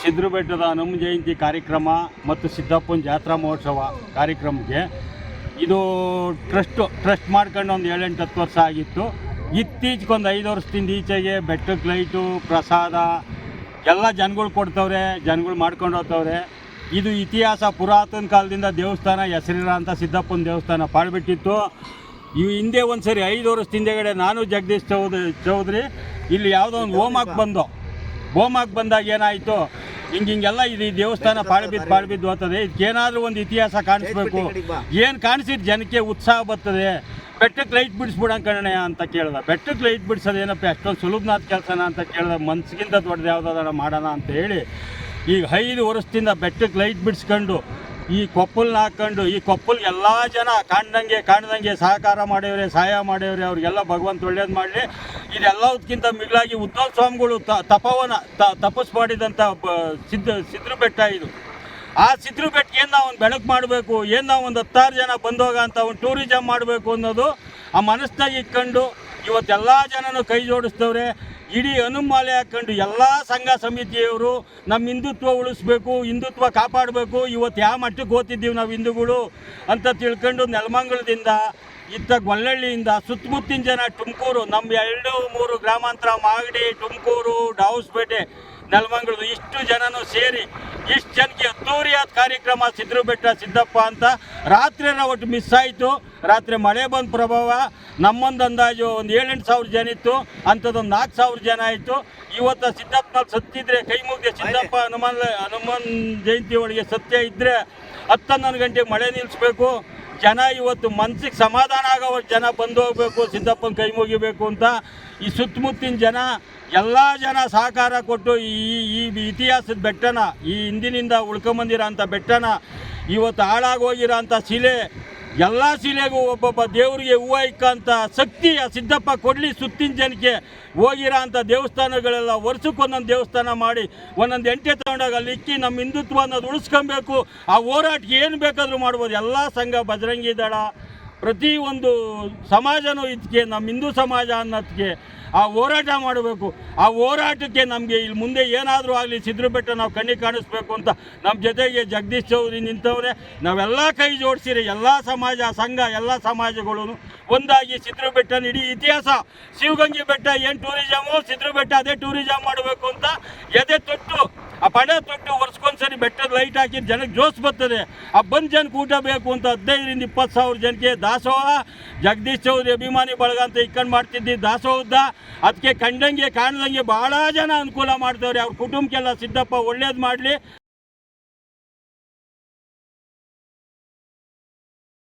ಸಿದ್ರು ಬೆಟ್ಟದ ಹನುಮ ಜಯಂತಿ ಕಾರ್ಯಕ್ರಮ ಮತ್ತು ಸಿದ್ದಪ್ಪನ ಜಾತ್ರಾ ಮಹೋತ್ಸವ ಕಾರ್ಯಕ್ರಮಕ್ಕೆ ಇದು ಟ್ರಸ್ಟು, ಟ್ರಸ್ಟ್ ಮಾಡ್ಕೊಂಡು ಒಂದು ಏಳೆಂಟು, ಹತ್ತು ವರ್ಷ ಆಗಿತ್ತು. ಇತ್ತೀಚೆಗೆ ಒಂದು ಐದು ವರ್ಷದಿಂದ ಈಚೆಗೆ ಬೆಟ್ಟಕ್ಕೆ ಲೈಟು, ಪ್ರಸಾದ, ಎಲ್ಲ ಜನಗಳು ಕೊಡ್ತವ್ರೆ, ಜನಗಳು ಮಾಡ್ಕೊಂಡು ಹೋಗ್ತವ್ರೆ. ಇದು ಇತಿಹಾಸ ಪುರಾತನ ಕಾಲದಿಂದ ದೇವಸ್ಥಾನ, ಹೆಸರಿರ ಅಂತ ಸಿದ್ದಪ್ಪನ ದೇವಸ್ಥಾನ ಪಾಳ್ಬಿಟ್ಟಿತ್ತು ಇವು ಹಿಂದೆ ಒಂದು ಸರಿ ಐದು ವರ್ಷದ ಹಿಂದೆಗಡೆ ನಾನು ಜಗದೀಶ್ ಚೌಧರಿ ಚೌಧರಿ ಇಲ್ಲಿ ಯಾವುದೋ ಒಂದು ಹೋಮಕ್ಕೆ ಬಂದು, ಹೋಮಕ್ಕೆ ಬಂದಾಗ ಏನಾಯಿತು? ಹಿಂಗೆ ಹಿಂಗೆಲ್ಲ ಇದು ಈ ದೇವಸ್ಥಾನ ಪಾಳ್ಬಿದ್ದು ಪಾಳ್ಬಿದ್ದು ಹೋಗ್ತದೆ. ಇದಕ್ಕೇನಾದರೂ ಒಂದು ಇತಿಹಾಸ ಕಾಣಿಸ್ಬೇಕು. ಏನು ಕಾಣಿಸಿದ ಜನಕ್ಕೆ ಉತ್ಸಾಹ ಬರ್ತದೆ. ಬೆಟ್ಟಕ್ಕೆ ಲೈಟ್ ಬಿಡಿಸ್ಬಿಡ ಕಣೆ ಅಂತ ಕೇಳ್ದ. ಬೆಟ್ಟಕ್ಕೆ ಲೈಟ್ ಬಿಡಿಸೋದು ಏನಪ್ಪ ಅಷ್ಟೊಂದು ಸುಲಭನಾದ ಕೆಲಸನ ಅಂತ ಕೇಳ್ದೆ. ಮನ್ಸಿಗಿಂತ ದೊಡ್ಡದು ಯಾವುದಾದ್ರು ಮಾಡೋಣ ಅಂತ ಹೇಳಿ ಈಗ ಐದು ವರ್ಷದಿಂದ ಬೆಟ್ಟಕ್ಕೆ ಲೈಟ್ ಬಿಡಿಸ್ಕೊಂಡು ಈ ಕೊಪ್ಪಲ್ನ ಹಾಕೊಂಡು, ಈ ಕೊಪ್ಪಲ್ಗೆ ಎಲ್ಲ ಜನ ಕಾಣ್ದಂಗೆ ಕಾಣ್ದಂಗೆ ಸಹಕಾರ ಮಾಡ್ಯವ್ರೆ ಸಹಾಯ ಮಾಡ್ಯವ್ರೆ ಅವ್ರಿಗೆಲ್ಲ ಭಗವಂತ ಒಳ್ಳೇದು ಮಾಡಲಿ. ಇದೆಲ್ಲದಕ್ಕಿಂತ ಮಿಗಿಲಾಗಿ ಉದ್ಧವ ಸ್ವಾಮಿಗಳು ತಪವನ ತಪಸ್ ಮಾಡಿದಂಥ ಸಿದ್ಧ ಸಿದ್ರ ಬೆಟ್ಟ ಇದು. ಆ ಸಿದ್ರ ಬೆಟ್ಟಕ್ಕೆ ಏನು ನಾವು ಒಂದು ಬೆಳಕು ಮಾಡಬೇಕು, ಏನು ನಾವು ಒಂದು ಹತ್ತಾರು ಜನ ಬಂದೋಗ ಅಂತ ಒಂದು ಟೂರಿಸಮ್ ಮಾಡಬೇಕು ಅನ್ನೋದು ಆ ಮನಸ್ಸಿನಾಗ ಇಟ್ಕೊಂಡು ಇವತ್ತೆಲ್ಲ ಜನನು ಕೈ ಜೋಡಿಸ್ತವ್ರೆ. ಇಡೀ ಹನುಮಾಲೆ ಹಾಕ್ಕೊಂಡು ಎಲ್ಲ ಸಂಘ ಸಮಿತಿಯವರು ನಮ್ಮ ಹಿಂದುತ್ವ ಉಳಿಸ್ಬೇಕು, ಹಿಂದುತ್ವ ಕಾಪಾಡಬೇಕು, ಇವತ್ತು ಯಾವ ಮಟ್ಟಕ್ಕೆ ಓದ್ತಿದ್ದೀವಿ ನಾವು ಹಿಂದೂಗಳು ಅಂತ ತಿಳ್ಕೊಂಡು ನೆಲಮಂಗಲದಿಂದ ಇತ್ತ ಗೊಲ್ಲಳ್ಳಿಯಿಂದ ಸುತ್ತಮುತ್ತಿನ ಜನ ತುಮಕೂರು, ನಮ್ಮ ಎರಡು ಮೂರು ಗ್ರಾಮಾಂತರ ಮಾಗಡಿ, ತುಮಕೂರು ಡಾউಸ್ಪೇಟೆ ನೆಲಮಂಗಲದ ಇಷ್ಟು ಜನನೂ ಸೇರಿ ಇಷ್ಟು ಜನಕ್ಕೆ ಅದ್ದೂರಿಯಾದ ಕಾರ್ಯಕ್ರಮ ಸಿದ್ದರು ಬೆಟ್ಟ ಸಿದ್ದಪ್ಪ ಅಂತ ರಾತ್ರಿ ಒಟ್ಟು ಮಿಸ್ ಆಯಿತು. ರಾತ್ರಿ ಮಳೆ ಬಂದ ಪ್ರಭಾವ. ನಮ್ಮೊಂದು ಅಂದಾಜು ಒಂದು ಏಳೆಂಟು ಸಾವಿರ ಜನ ಇತ್ತು. ಅಂಥದ್ದೊಂದು ನಾಲ್ಕು ಸಾವಿರ ಜನ ಆಯಿತು. ಇವತ್ತು ಸಿದ್ದಪ್ಪನಲ್ಲಿ ಸತ್ತಿದ್ರೆ ಕೈ ಮುಗಿದೆ ಸಿದ್ದಪ್ಪ ಹನುಮಾನ್ ಹನುಮಾನ್ ಜಯಂತಿ ಒಳಗೆ ಸತ್ಯ ಇದ್ದರೆ ಹತ್ತು ಹನ್ನೊಂದು ಗಂಟೆಗೆ ಮಳೆ ನಿಲ್ಲಿಸ್ಬೇಕು ಜನ ಇವತ್ತು ಮನಸ್ಸಿಗೆ ಸಮಾಧಾನ ಆಗೋ ಜನ ಬಂದು ಹೋಗಬೇಕು, ಸಿದ್ದಪ್ಪನ ಕೈ ಮುಗಿಬೇಕು ಅಂತ ಈ ಸುತ್ತಮುತ್ತಿನ ಜನ, ಎಲ್ಲ ಜನ ಸಹಕಾರ ಕೊಟ್ಟು ಈ ಈ ಇತಿಹಾಸದ ಬೆಟ್ಟನ, ಈ ಹಿಂದಿನಿಂದ ಉಳ್ಕೊಂಬಂದಿರೋ ಅಂಥ ಬೆಟ್ಟನ, ಇವತ್ತು ಹಾಳಾಗೋಗಿರೋ ಅಂಥ ಶಿಲೆ ಎಲ್ಲ ಶಿಲೆಗೂ ಒಬ್ಬೊಬ್ಬ ದೇವರಿಗೆ ಹೂವು ಇಕ್ಕಂಥ ಶಕ್ತಿ ಆ ಸಿದ್ದಪ್ಪ ಕೊಡಲಿ ಸುತ್ತಿನ ಜನಕ್ಕೆ ಹೋಗಿರೋ ಅಂಥ ದೇವಸ್ಥಾನಗಳೆಲ್ಲ ವರ್ಷಕ್ಕೊಂದೊಂದು ದೇವಸ್ಥಾನ ಮಾಡಿ, ಒಂದೊಂದು ಎಂಟೆ ತಗೊಂಡಾಗ ಅಲ್ಲಿ ಇಕ್ಕಿ ನಮ್ಮ ಹಿಂದುತ್ವ ಅನ್ನೋದು ಉಳಿಸ್ಕೊಬೇಕು. ಆ ಹೋರಾಟಕ್ಕೆ ಏನು ಬೇಕಾದರೂ ಮಾಡ್ಬೋದು. ಎಲ್ಲ ಸಂಘ ಬಜರಂಗಿ ದಳ ಪ್ರತಿಯೊಂದು ಸಮಾಜನೂ ಇದಕ್ಕೆ, ನಮ್ಮ ಹಿಂದೂ ಸಮಾಜ ಅನ್ನೋದಕ್ಕೆ ಆ ಹೋರಾಟ ಮಾಡಬೇಕು. ಆ ಹೋರಾಟಕ್ಕೆ ನಮಗೆ ಇಲ್ಲಿ ಮುಂದೆ ಏನಾದರೂ ಆಗಲಿ ಸಿದ್ರು ಬೆಟ್ಟ ನಾವು ಕಣ್ಣಿಗೆ ಕಾಣಿಸ್ಬೇಕು ಅಂತ ನಮ್ಮ ಜೊತೆಗೆ ಜಗದೀಶ್ ಚೌಧರಿ ನಿಂತವ್ರೆ. ನಾವೆಲ್ಲ ಕೈ ಜೋಡಿಸಿರಿ, ಎಲ್ಲ ಸಮಾಜ, ಸಂಘ, ಎಲ್ಲ ಸಮಾಜಗಳು ಒಂದಾಗಿ ಸಿದ್ರು ಬೆಟ್ಟನ ಇಡೀ ಇತಿಹಾಸ. ಶಿವಗಂಗೆ ಬೆಟ್ಟ ಏನು ಟೂರಿಸಮು, ಸಿದ್ರು ಬೆಟ್ಟ ಅದೇ ಟೂರಿಸಮ್ ಮಾಡಬೇಕು ಅಂತ ಎದೆ ತೊಟ್ಟು, ಆ ಪಡೆ ತೊಟ್ಟು ವರ್ಷಕ್ಕೊಂದ್ಸರಿ ಬೆಟ್ಟದ ಲೈಟ್ ಹಾಕಿ ಜನಕ್ಕೆ ಜೋಸ್ ಬರ್ತದೆ. ಆ ಬಂದು ಜನಕ್ಕೆ ಊಟ ಬೇಕು ಅಂತ ಹದಿನೈದರಿಂದ ಇಪ್ಪತ್ತು ಸಾವಿರ ಜನಕ್ಕೆ ದಾಸೋಹ, ಜಗದೀಶ್ ಚೌಧರಿ ಅಭಿಮಾನಿ ಬಳಗ ಅಂತ ಇಕ್ಕಂಡು ಮಾಡ್ತಿದ್ದಿ ದಾಸೋಹದ ಅದಕ್ಕೆ ಕಂಡಂಗೆ ಕಾಣ್ದಂಗೆ ಭಾಳ ಜನ ಅನುಕೂಲ ಮಾಡ್ತವ್ರೆ ಅವ್ರ ಕುಟುಂಬಕ್ಕೆಲ್ಲ ಸಿದ್ದಪ್ಪ ಒಳ್ಳೇದು ಮಾಡಲಿ.